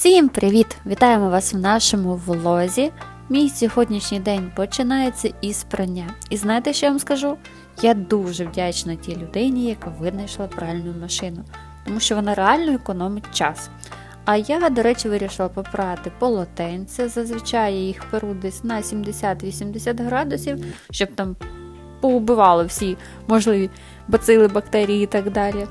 Всім привіт! Вітаємо вас в нашому влозі. Мій сьогоднішній день починається із прання. І знаєте, що я вам скажу? Я дуже вдячна тій людині, яка винайшла пральну машину, тому що вона реально економить час. А я, до речі, вирішила попрати полотенце. Зазвичай я їх перу десь на 70-80 градусів, щоб там поубивало всі можливі бацили, бактерії і так далі.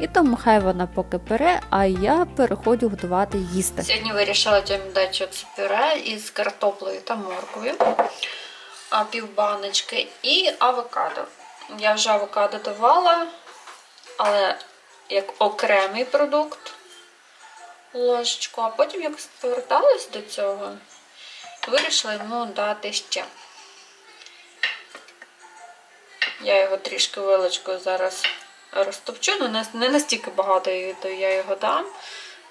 І тому хай вона поки пере, а я переходжу готувати їсти. Сьогодні вирішила Тьомі дати це пюре із картоплею та морквою, а півбаночки і авокадо. Я вже авокадо давала, але як окремий продукт ложечку, а потім якось поверталась до цього вирішила йому дати ще. Я його трішки вилочкою зараз розтопчу, ну, але не настільки багато я його дам.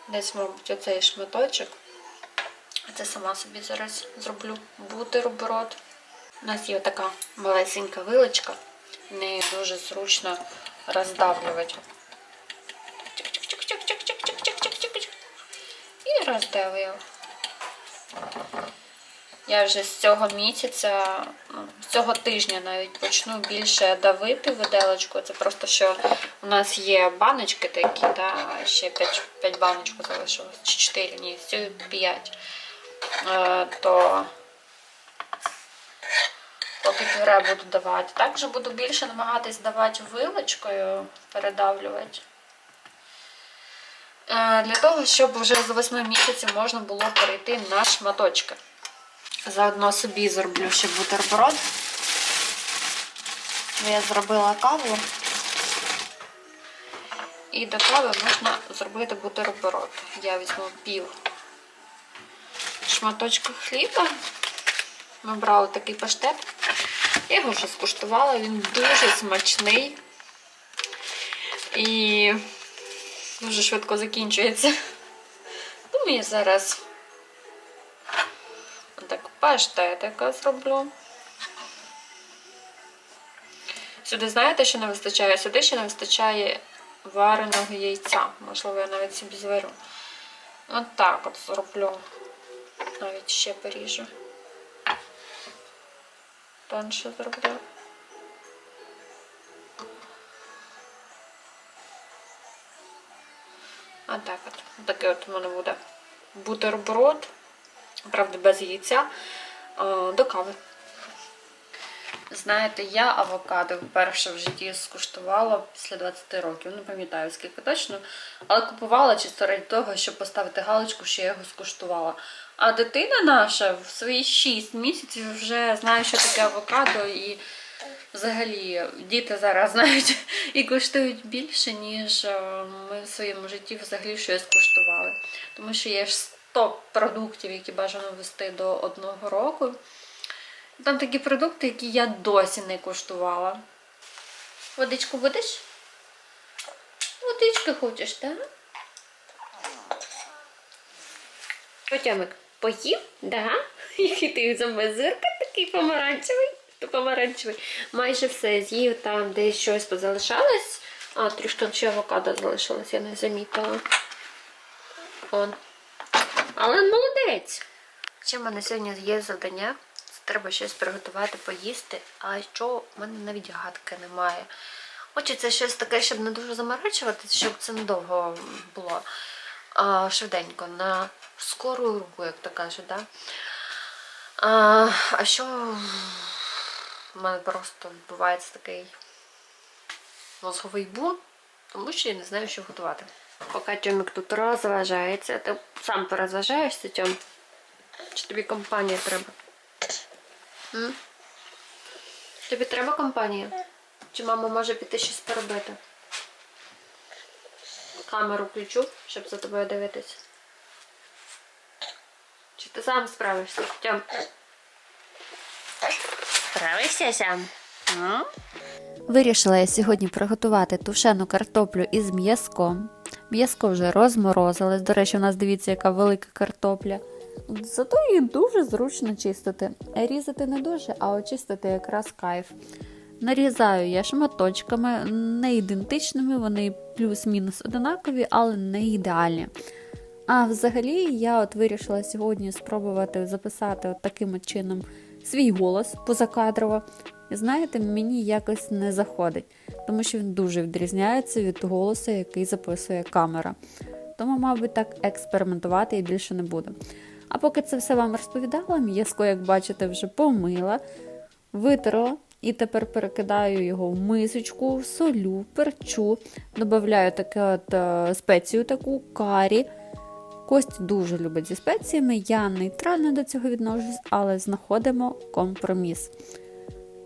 Десь, мабуть, оцей шматочок. Це сама собі зараз зроблю бутерброд. У нас є така малесенька вилочка, неї дуже зручно роздавлювати. І роздавлюю. Я вже з цього місяця цього тижня навіть почну більше давити виделочку. Це просто що у нас є баночки такі, да, ще 5, 5 баночок залишилось, чи 4, ні, з цього 5. Е, то поки пюре буду давати. Також буду більше намагатись давати вилочкою, передавлювати. Е, Для того, щоб вже з 8 місяців можна було перейти на шматочки. Заодно собі зроблю ще бутерброд. Я зробила каву. І до кави можна зробити бутерброд. Я візьму пів шматочка хліба. Ми брали такий паштет. Я його вже скуштувала, він дуже смачний і дуже швидко закінчується. Думаю, зараз паштетика зроблю. Сюди знаєте, що не вистачає? Сюди ще не вистачає вареного яйця. Можливо, я навіть собі зварю. От так от зроблю. Навіть ще поріжу. Тонше зроблю. А так от. Такий от у мене буде бутерброд. Правда, без яйця. е, До кави. Знаєте, я авокадо вперше в житті скуштувала після 20 років. Не пам'ятаю скільки точно, але купувала чисто ради того, щоб поставити галочку, що я його скуштувала. А дитина наша в свої 6 місяців вже знає, що таке авокадо, і взагалі діти зараз знають і куштують більше, ніж е, ми в своєму житті взагалі щось куштували. Тому що є ж 100 продуктів, які бажано вести до одного року. Там такі продукти, які я досі не куштувала. Водичку будеш? Водички хочеш, так? Потямик, поїв? Да? Який ти зубезирка такий помаранчевий. Помаранчевий. Майже все з'їв там, де щось позалишалось. А, трішки ще авокадо залишилось, я не замітила. Он. Молодець. Ще в мене сьогодні є завдання. Треба щось приготувати, поїсти, а що в мене навіть гадки немає. Хочеться щось таке, щоб не дуже заморачуватися, щоб це недовго було а, швиденько, на скору руку, як то кажуть. Да? А, а що в мене просто відбувається такий мозговий бум, тому що я не знаю, що готувати. Поки Тьомик тут розважається, ти сам порозважаєшся, Тьом? Чи тобі компанія треба? М? Тобі треба компанія? Чи мама може піти щось поробити? Камеру включу, щоб за тобою дивитись. Чи ти сам справишся? Тьом? Справишся сам? Вирішила я сьогодні приготувати тушену картоплю із м'язком. М'язко вже розморозилось. До речі, у нас дивіться, яка велика картопля. Зато її дуже зручно чистити. Різати не дуже, а очистити якраз кайф. Нарізаю я шматочками, не ідентичними, вони плюс-мінус одинакові, але не ідеальні. А взагалі я от вирішила сьогодні спробувати записати от таким чином свій голос позакадрово. Знаєте, мені якось не заходить, тому що він дуже відрізняється від голосу, який записує камера. Тому, мабуть, так експериментувати я більше не буду. А поки це все вам розповідала, м'язко, як бачите, вже помила, витерла і тепер перекидаю його в мисочку, солю, перчу, додаю таке от е, спецію таку, карі. Кость дуже любить зі спеціями, я нейтрально до цього відношусь, але знаходимо компроміс.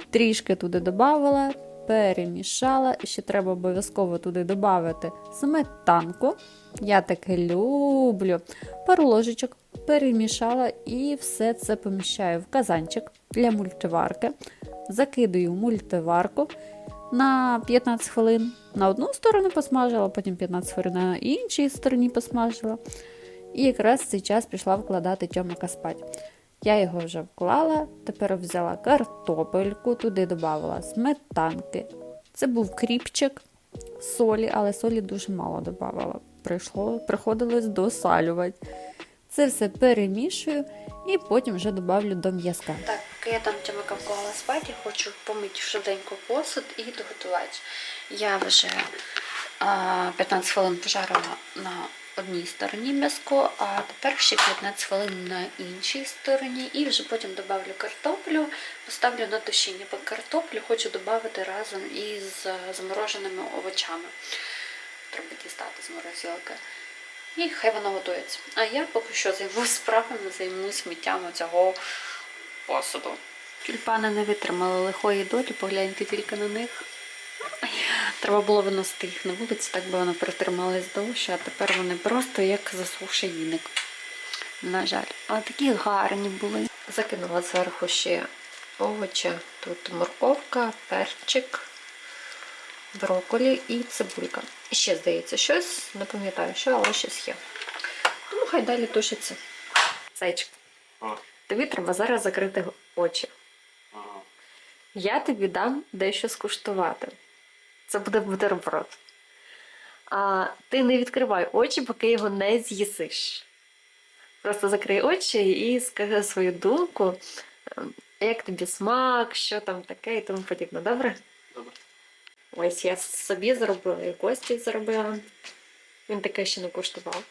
Трішки туди додавала, перемішала, і ще треба обов'язково туди додати сметанку. Я таке люблю. Пару ложечок перемішала і все це поміщаю в казанчик для мультиварки. Закидаю мультиварку на 15 хвилин. На одну сторону посмажила, потім 15 хвилин на іншій стороні посмажила. І якраз цей час пішла вкладати тьомика спать. Я його вже вклала, тепер взяла картопельку, туди додавала сметанки. Це був кріпчик солі, але солі дуже мало додавала. Прийшло, приходилось досалювати. Це все перемішую і потім вже додавлю до м'язка. Так, поки я там Тьомика вклала спати, хочу помити швиденько посуд і доготувати. Я вже а, 15 хвилин пожарила на одній стороні м'язко, а тепер ще 15 хвилин на іншій стороні. І вже потім додавлю картоплю, поставлю на тушіння. Бо картоплю хочу додати разом із замороженими овочами. Треба дістати з морозилки. І хай воно готується. А я поки що займусь справами, займусь миттям цього посуду. Тюльпани не витримали лихої долі, погляньте тільки на них. Треба було виносити їх на вулицю, так би вони протримались довше, а тепер вони просто як засохший віник. На жаль. Але такі гарні були. Закинула зверху ще овочі. Тут морковка, перчик, брокколі і цибулька. І ще, здається, щось, не пам'ятаю, що, але щось є. Тому хай далі тушиться. Зайчик, тобі треба зараз закрити очі. Я тобі дам дещо скуштувати. Це буде бутерброд. А ти не відкривай очі, поки його не з'їсиш. Просто закрий очі і скажи свою думку, ем, як тобі смак, що там таке і тому подібне. Добре? Добре. Ось я собі зробила і Кості зробила. Він таке ще не куштував.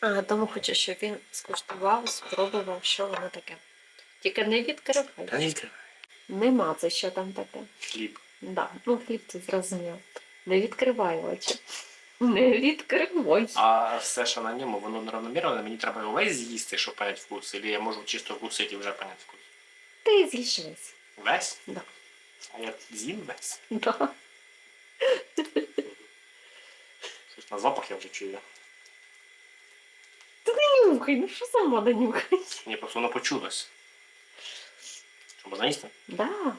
А, тому хочу, щоб він скуштував, спробував, що воно таке. Тільки не відкривай. Та не відкривай. Нема це що там таке. Хліб. Да, ну хліб це зрозуміло. Не відкривай очі. Не відкривай. А все, що на ньому, воно неравномірно, мені треба його весь з'їсти, щоб поняти вкус, або я можу чисто вкусити і вже поняти вкус. Ти з'їж весь. Весь? Да. А я з'їм весь. Да. Щось на запах я вже чую. Нюхай, ну що сама не нюхай? Мені просто воно почулось. Що можна їсти? Да.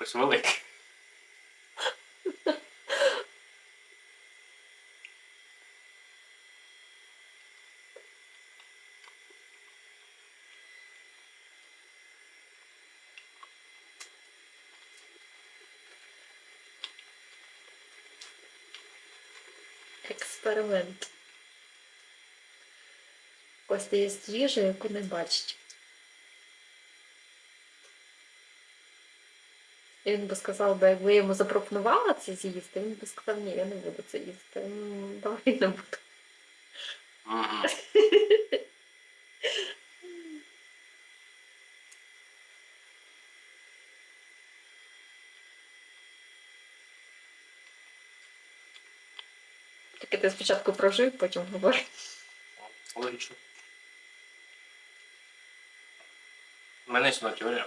Щось велике. Експеримент. Костя є їжа, яку не бачить. Він би сказав, би, якби я йому запропонувала це з'їсти, він би сказав, ні, я не буду це їсти. М, Давай не буду. Мгм. Тільки ти спочатку прожив, потім говори. Логічно. У мене є одна теорія.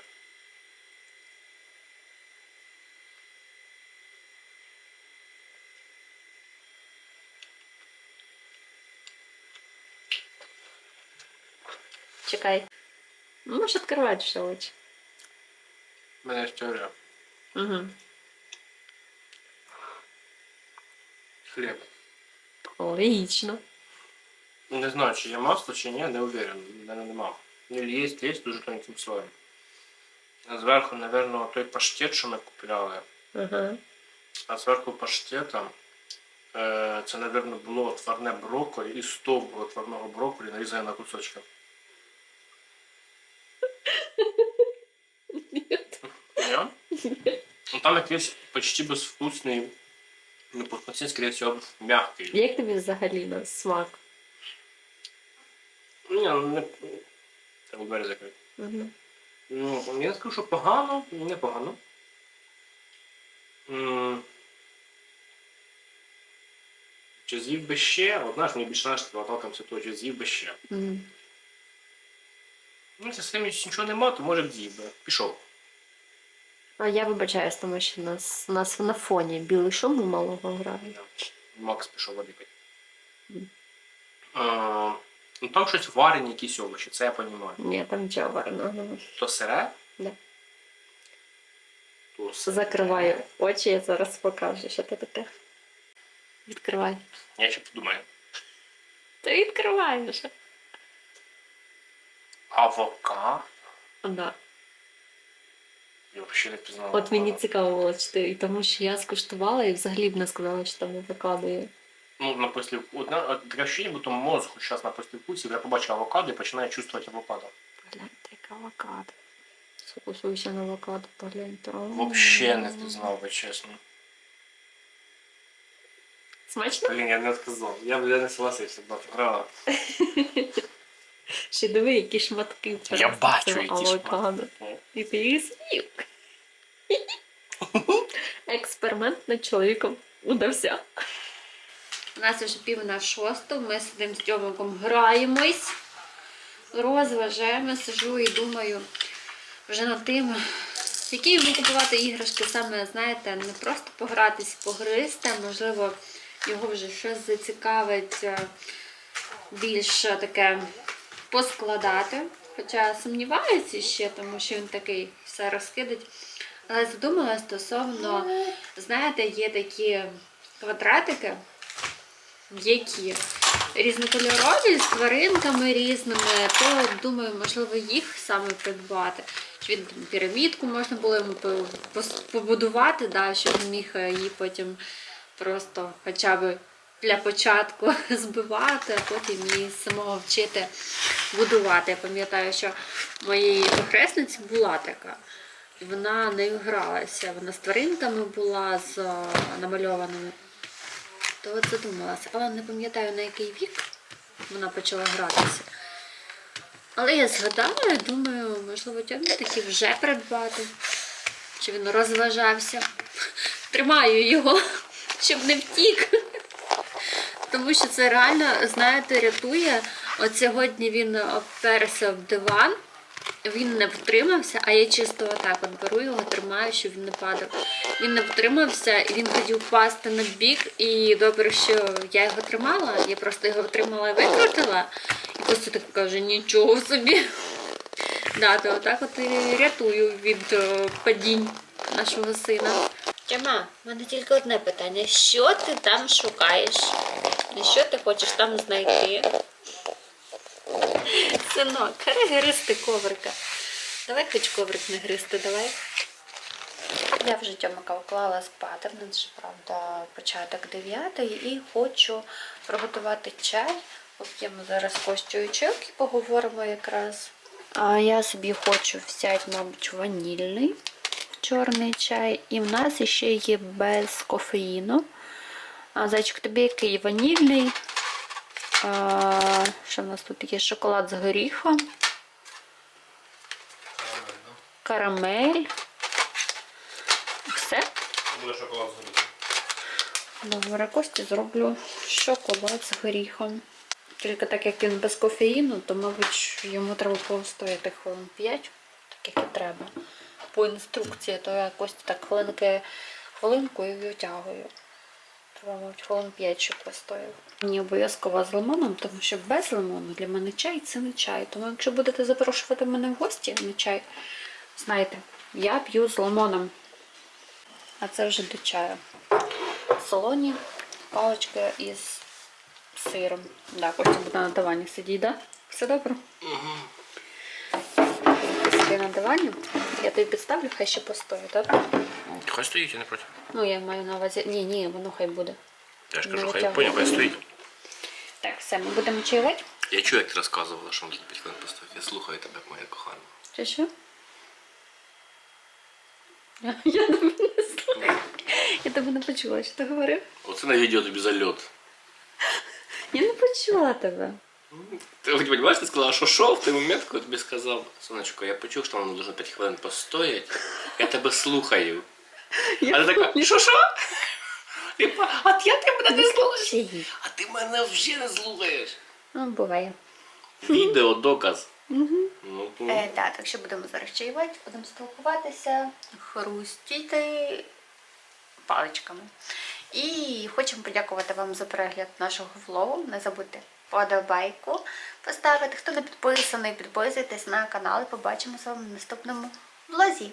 Чекай. Ну, Можеш відкривати ще очі. У мене є теорія. Угу. Хліб. Логічно. Не знаю, чи є масло, чи ні, не уверен. У мене нема. Ну, є, є дуже тонким слоєм. А зверху, напевно, той паштет, що ми купляли. Ага. А зверху паштета Е, Це, напевно, було отварне брокколі і стовбур отварного брокколі нарізане на кусочки. Ну там якийсь почти безвкусний, ну, по смаці, скорее всего, м'який. Як тобі взагалі на смак? Ні, ну, не... Треба двері закрити. Угу. Ну, я скажу, що погано, не погано. М. Чи з'їв би ще? От знаєш, мені більше наш талкам це то, чи з'їв би ще. Угу. Ну, якщо з нічого нема, то може б з'їв би. Пішов. А я вибачаюсь, тому що нас, нас на фоні білий шум малого грає. Макс пішов води пити. Мгм. Е, Ну там щось варені якісь овочі, це я розумію. Ні, там нічого вареного. То сире? Да. То сире. Закриваю очі, я зараз покажу, що це таке. Відкривай. Я ще подумаю. Ти відкриваєш. Авокадо? Да. Я взагалі не пізнав. От мені цікаво було чити, тому що я скуштувала і взагалі б не сказала, що там авокадо є. Ну, на послівку. Одна таке ощущення, будто мозг зараз на послівкусі, я побачив авокадо і починаю чувствувати авокадо. Погляньте, як авокадо. Сфокусуйся на авокадо, погляньте. Вообще не впізнав би, чесно. Смачно? Блін, я не сказав. Я б я не согласився, б правда. Ще диви, які шматки Я бачу, які авокадо. шматки. І ти їх з'їв. Експеримент над чоловіком удався. У нас вже пів на шосту, ми сидимо з Тьомиком, граємось, розважаємо, сижу і думаю вже над тим, які йому купувати іграшки, саме, знаєте, не просто погратись, погризти, можливо, його вже щось зацікавить е, більш таке поскладати. Хоча сумніваюся ще, тому що він такий все розкидить. Але задумала стосовно, знаєте, є такі квадратики, які різнокольорові з тваринками різними, то думаю, можливо, їх саме придбати. Чи він пірамідку можна було йому побудувати, да, щоб міг е, її потім просто хоча б для початку збивати, а потім її самого вчити будувати. Я пам'ятаю, що моїй похресниці була така. Вона нею гралася. Вона з тваринками була, з е, намальованими. То от задумалася. Але не пам'ятаю на який вік вона почала гратися. Але я згадала і думаю, можливо, тьомі такі вже придбати. Чи він розважався. Tримаю його, щоб не втік. Тому що це реально, знаєте, рятує. От сьогодні він оперся в диван, він не втримався, а я чисто отак от беру його, тримаю, щоб він не падав. Він не втримався, і він хотів впасти на бік. І добре, що я його тримала, я просто його тримала і викрутила. І просто так каже, нічого собі. Да, то отак от і рятую від е, падінь нашого сина. Тьома, в мене тільки одне питання. Що ти там шукаєш? Що ти хочеш там знайти? Синок, гристи коврика. Давай хоч коврик не гристи, давай. Я вже Тьомика вклала спати, в нас же, правда, початок 9 і хочу приготувати чай. Поп'ємо зараз костю чайок і поговоримо якраз. А я собі хочу взяти, мабуть, ванільний чорний чай. І в нас ще є без кофеїну. А зайчик, тобі який? Ванільний. А, що в нас тут є? Шоколад з горіхом. Карамель. Все. Буде шоколад з горіхом. Добре, Кості зроблю шоколад з горіхом. Тільки так як він без кофеїну, то, мабуть, йому треба постояти хвилин 5, так як і треба. По інструкції, то я Кості так хвилинки, хвилинку і витягую. Мабуть, хвилин 5, щоб постояв. Мені обов'язково з лимоном, тому що без лимону для мене чай це не чай. Тому якщо будете запрошувати мене в гості на чай, знайте, я п'ю з лимоном. А це вже до чаю солоні палички із сиром. Да, потім буде на дивані сидіти, да? Все добре? Сиди на дивані. Я тобі підставлю, хай ще постоїть, добре? Хай стоїть, я не проти. Ну, я маю на увазі. Ні, ні, воно хай буде. Я ж Не кажу, хай витягуй. поняв, хай стоїть. Так, все, ми будемо чаювати. Я чую, як ти розказувала, що можна 5 хвилин поставити. Я слухаю тебе, моя кохана. Чи що? Я тебе не слухаю. Я тебе не почула, що ти говорив. Оце на відео тобі зальот. Я не почула тебе. Ти хоч розумієш, ти сказала, що що в той момент, коли тобі сказав, сонечко, я почув, що воно должно 5 хвилин постояти. Я тебе слухаю. А ти така, що що? Типа, от я тебе не слухаю. А ти мене вже не слухаєш. Ну, буває. Відео доказ. Ну, ну. Е, так, так що будемо зараз чаювати, будемо спілкуватися, хрустіти паличками. І хочемо подякувати вам за перегляд нашого влогу. Не забудьте подобайку поставити. Хто не підписаний, підписуйтесь на канал і побачимося в наступному влозі.